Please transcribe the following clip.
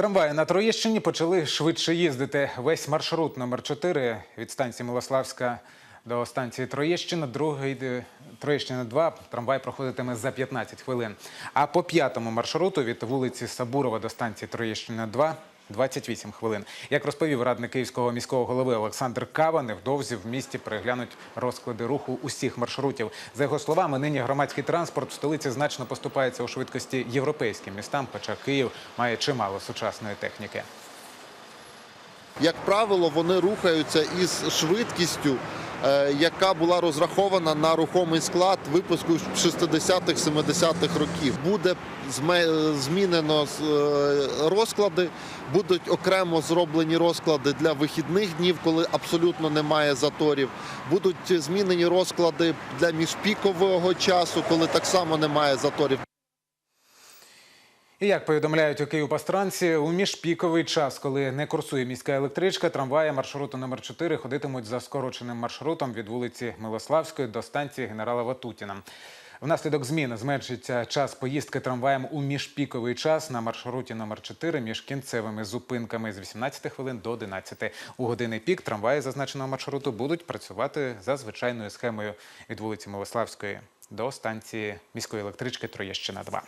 Трамваї на Троєщині почали швидше їздити. Весь маршрут номер 4 від станції Милославська до станції Троєщина, другий е, Троєщина 2 трамвай проходитиме за 15 хвилин. А по п'ятому маршруту від вулиці Сабурова до станції Троєщина 2 28 хвилин. Як розповів радник київського міського голови Олександр Кава, невдовзі в місті переглянуть розклади руху усіх маршрутів. За його словами, нині громадський транспорт в столиці значно поступається у швидкості європейським містам, хоча Київ має чимало сучасної техніки. Як правило, вони рухаються із швидкістю, яка була розрахована на рухомий склад випуску 60-х, 70-х років. Буде змінено е, розклади, будуть окремо зроблені розклади для вихідних днів, коли абсолютно немає заторів. Будуть змінені розклади для міжпікового часу, коли так само немає заторів. І як повідомляють у Київпастранці, у міжпіковий час, коли не курсує міська електричка, трамваї маршруту номер 4 ходитимуть за скороченим маршрутом від вулиці Милославської до станції генерала Ватутіна. Внаслідок змін зменшиться час поїздки трамваєм у міжпіковий час на маршруті номер 4 між кінцевими зупинками з 18 хвилин до 11. У години пік трамваї зазначеного маршруту будуть працювати за звичайною схемою від вулиці Милославської до станції міської електрички Троєщина 2.